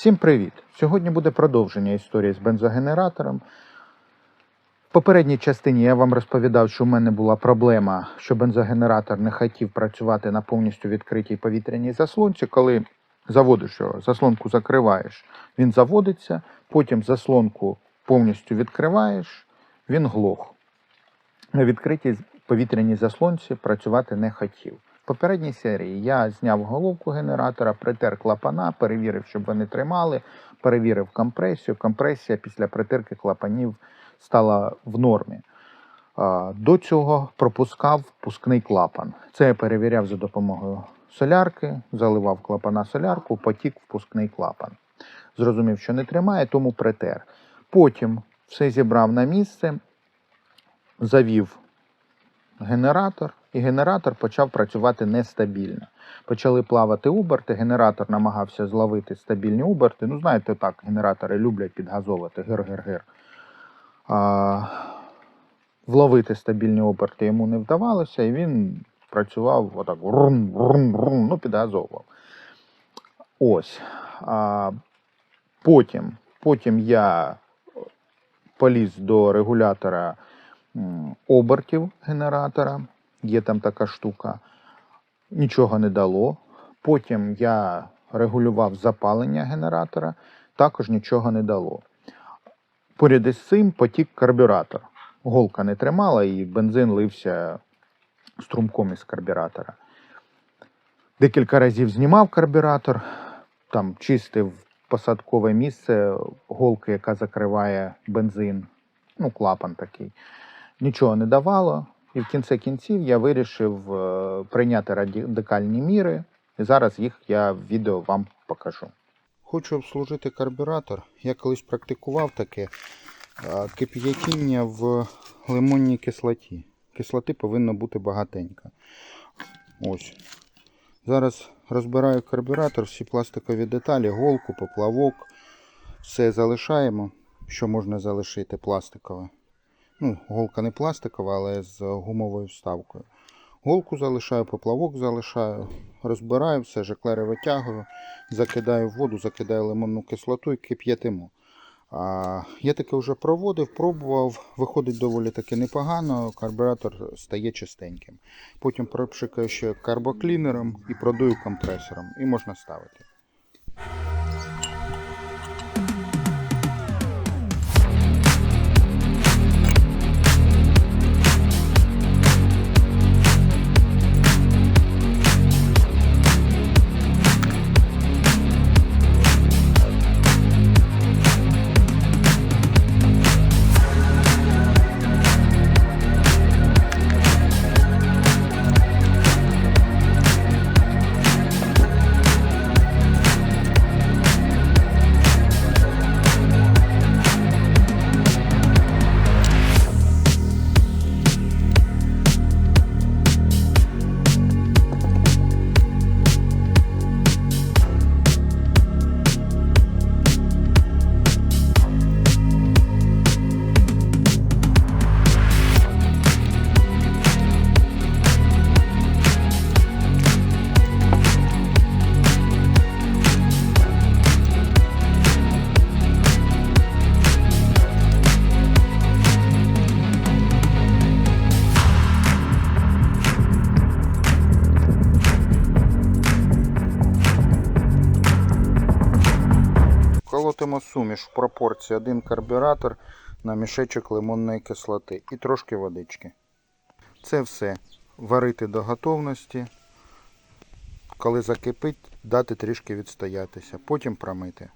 Всім привіт! Сьогодні буде продовження історії з бензогенератором. В попередній частині я вам розповідав, що в мене була проблема, що бензогенератор не хотів працювати на повністю відкритій повітряній заслонці. Коли заводиш його, заслонку закриваєш, він заводиться, потім заслонку повністю відкриваєш, він глох. На відкритій повітряній заслонці працювати не хотів. В попередній серії я зняв головку генератора, притер клапана, перевірив, щоб вони тримали, перевірив компресію. Компресія після притирки клапанів стала в нормі. До цього пропускав пускний клапан. Це я перевіряв за допомогою солярки, заливав клапана солярку, потік впускний клапан. Зрозумів, що не тримає, тому притер. Потім все зібрав на місце, завів генератор, і генератор почав працювати нестабільно. Почали плавати оберти, генератор намагався зловити стабільні оберти. Ну, знаєте, так, генератори люблять підгазовувати гир-гир-гир. А, вловити стабільні оберти йому не вдавалося, і він працював отак рум, рум, рум, ну, підгазовував. Ось. А, потім, потім я поліз до регулятора обертів генератора. Є там така штука. Нічого не дало. Потім я регулював запалення генератора, також нічого не дало. Поряд із цим потік карбюратор. Голка не тримала і бензин лився струмком із карбюратора. Декілька разів знімав карбюратор, там чистив посадкове місце голки, яка закриває бензин, ну, клапан такий. Нічого не давало. І в кінці кінців я вирішив е, прийняти радикальні міри, і зараз їх я в відео вам покажу. Хочу обслужити карбюратор. Я колись практикував таке е, кип'ятіння в лимонній кислоті. Кислоти повинно бути багатенько. Ось. Зараз розбираю карбюратор, всі пластикові деталі, голку, поплавок. Все залишаємо, що можна залишити пластикове. Ну, голка не пластикова, але з гумовою вставкою. Голку залишаю, поплавок залишаю, розбираю все, жеклери витягую, закидаю в воду, закидаю лимонну кислоту і кип'ятимо. Я таке вже проводив, пробував, виходить доволі таки непогано, карбюратор стає чистеньким. Потім пропшикаю ще карбоклінером і продую компресором, і можна ставити. Колотимо суміш в пропорції один карбюратор на мішечок лимонної кислоти і трошки водички. Це все варити до готовності. Коли закипить, дати трішки відстоятися, потім промити.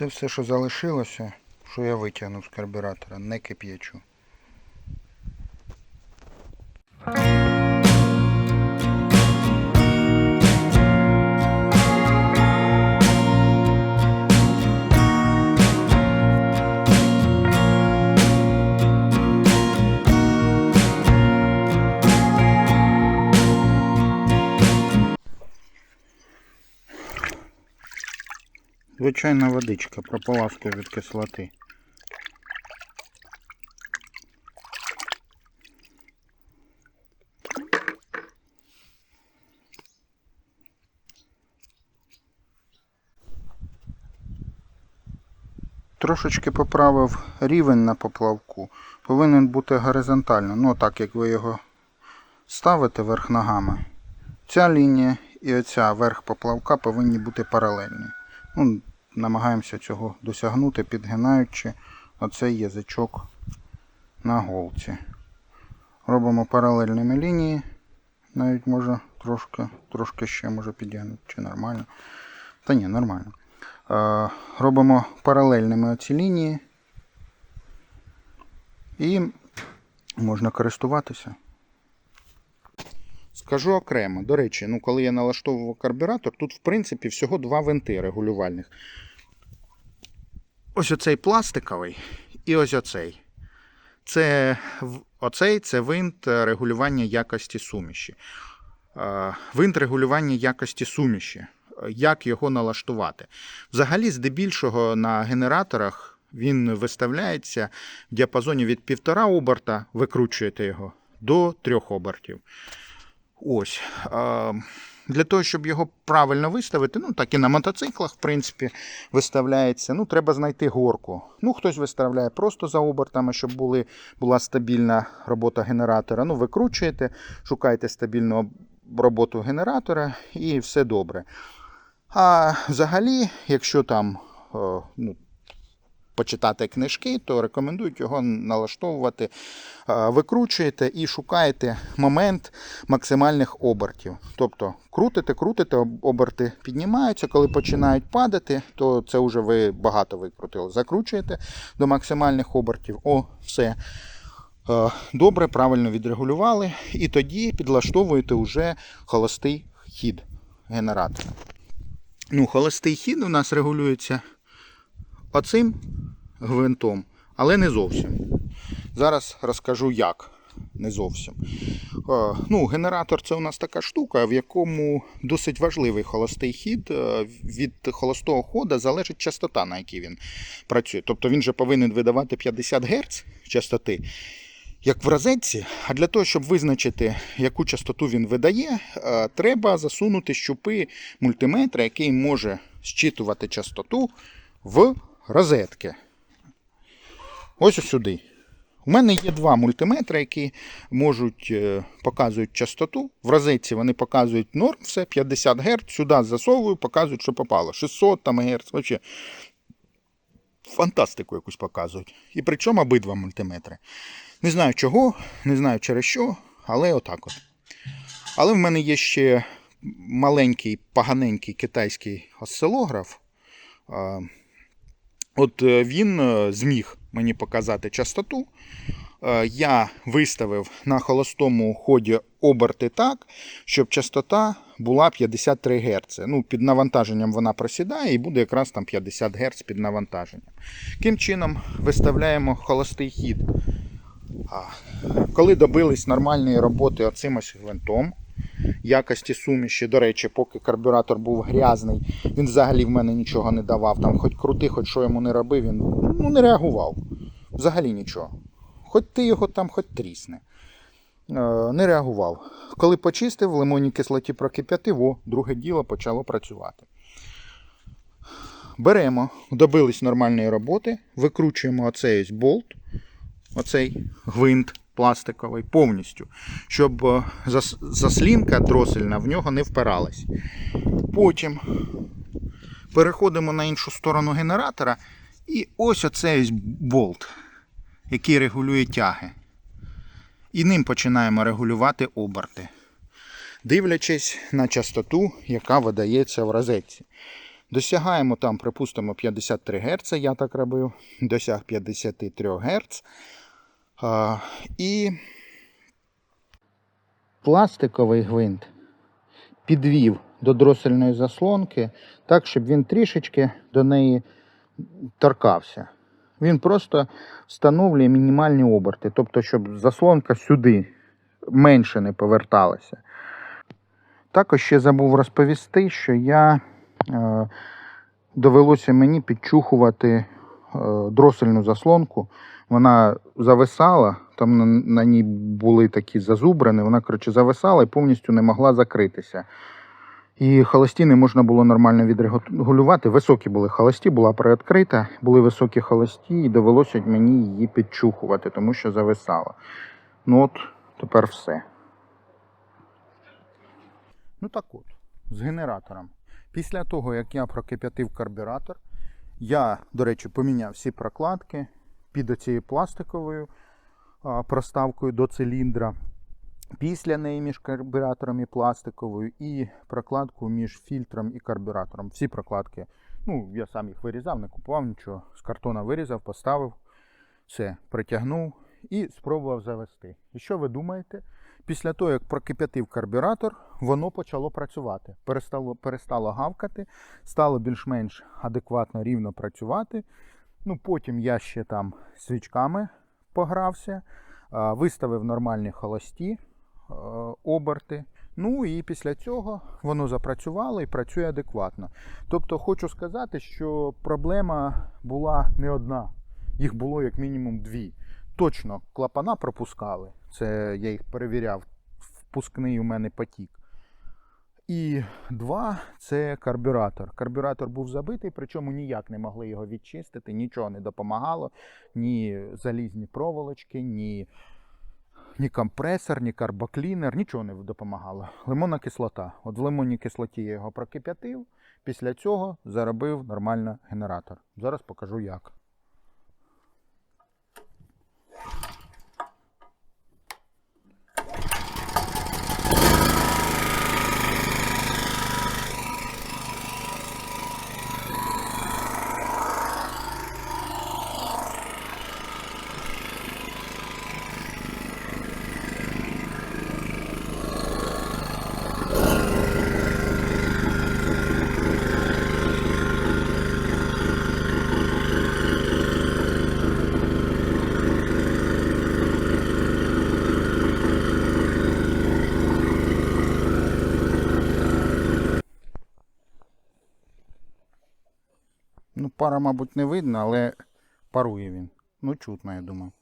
Це все, що залишилося, що я витягнув з карбюратора, не кип'ячу. Звичайна водичка, прополаска від кислоти. Трошечки поправив рівень на поплавку. Повинен бути горизонтально. Ну, так як ви його ставите верх ногами. Ця лінія і оця верх поплавка повинні бути паралельні. Ну, намагаємося цього досягнути, підгинаючи оцей язичок на голці. Робимо паралельними лінії. Навіть може трошки, трошки ще може підігнути, чи нормально. Та ні, нормально. Робимо паралельними оці лінії. І можна користуватися. Скажу окремо. До речі, ну коли я налаштовував карбюратор, тут в принципі всього два винти регулювальних. Ось оцей пластиковий і ось оцей. Це оцей це винт е, регулювання якості суміші. Е, Винт регулювання якості суміші. Е, Як його налаштувати? Взагалі, здебільшого на генераторах він виставляється в діапазоні від 1,5 оберта, викручуєте його, до 3 обертів. Ось. Для того, щоб його правильно виставити, ну так і на мотоциклах, в принципі, виставляється. Ну, треба знайти горку. Ну, хтось виставляє просто за обертами, щоб були, була стабільна робота генератора. Ну, викручуєте, шукаєте стабільну роботу генератора і все добре. А взагалі, якщо там е, ну, почитати книжки, то рекомендують його налаштовувати. Е, Викручуєте і шукаєте момент максимальних обертів. Тобто крутите, крутите, оберти піднімаються. Коли починають падати, то це вже ви багато викрутили. Закручуєте до максимальних обертів. О, все. Е, Добре, правильно відрегулювали. І тоді підлаштовуєте вже холостий хід генератора. Ну, холостий хід у нас регулюється оцим гвинтом, але не зовсім. Зараз розкажу як. Не зовсім. Е, Ну, генератор це у нас така штука, в якому досить важливий холостий хід. Е, Від холостого хода залежить частота, на якій він працює. Тобто він же повинен видавати 50 Гц частоти, як в розетці. А для того, щоб визначити, яку частоту він видає, е, треба засунути щупи мультиметра, який може зчитувати частоту в розетки. Ось сюди. У мене є два мультиметри, які можуть е, показують частоту. В розетці вони показують норм, все 50 Гц. Сюди засовую, показують, що попало. 600 там Гц. Взагалі. Фантастику якусь показують. І причому обидва мультиметри. Не знаю чого, не знаю через що, але отак от. Але в мене є ще маленький, поганенький китайський осцилограф. От е, він е, зміг мені показати частоту. Е, Я виставив на холостому ході оберти так, щоб частота була 53 Гц. Ну, під навантаженням вона просідає і буде якраз там 50 Гц під навантаженням. Таким чином виставляємо холостий хід. Коли добились нормальної роботи оцим ось гвинтом, якості суміші, до речі, поки карбюратор був грязний, він взагалі в мене нічого не давав. Там хоч крути, хоч що йому не робив, він ну, не реагував. Взагалі нічого. Хоч ти його там хоч трісне. Е, не реагував. Коли почистив, в лимонній кислоті прокип'ятив, о, друге діло почало працювати. Беремо, добились нормальної роботи, викручуємо оцей болт, оцей гвинт пластиковий повністю, щоб е, заслінка дросельна в нього не впиралась. Потім переходимо на іншу сторону генератора, і ось оцей болт, який регулює тяги. І ним починаємо регулювати оберти, дивлячись на частоту, яка видається в розетці. Досягаємо там, припустимо, 53 Гц, я так робив, досяг 53 Гц. А, і пластиковий гвинт підвів до дросельної заслонки так, щоб він трішечки до неї торкався. Він просто встановлює мінімальні оберти, тобто, щоб заслонка сюди менше не поверталася. Також ще забув розповісти, що я е, довелося мені підчухувати дросельну заслонку. Вона зависала, там на, на ній були такі зазубрини, вона, коротше, зависала і повністю не могла закритися. І холості не можна було нормально відрегулювати. Високі були холості, була приоткрита, були високі холості, і довелося мені її підчухувати, тому що зависала. Ну от, тепер все. Ну так от, з генератором. Після того, як я прокип'ятив карбюратор, я, до речі, поміняв всі прокладки під оцією пластиковою проставкою до циліндра. Після неї між карбюратором і пластиковою, і прокладку між фільтром і карбюратором. Всі прокладки. Ну, я сам їх вирізав, не купував нічого. З картона вирізав, поставив, все, притягнув і спробував завести. І що ви думаєте? Після того, як прокип'ятив карбюратор, воно почало працювати. Перестало, перестало гавкати, стало більш-менш адекватно рівно працювати. Ну, потім я ще там свічками погрався, виставив нормальні холості е, оберти. Ну і після цього воно запрацювало і працює адекватно. Тобто, хочу сказати, що проблема була не одна, їх було як мінімум дві. Точно клапана пропускали. Це я їх перевіряв. Впускний у мене потік. І два це карбюратор. Карбюратор був забитий, причому ніяк не могли його відчистити, нічого не допомагало, ні залізні проволочки, ні, ні компресор, ні карбоклінер, нічого не допомагало. Лимонна кислота. От в лимонній кислоті я його прокип'ятив, після цього заробив нормально генератор. Зараз покажу як. Ну, пара, мабуть, не видно, але парує він. Ну, чутно, я думаю.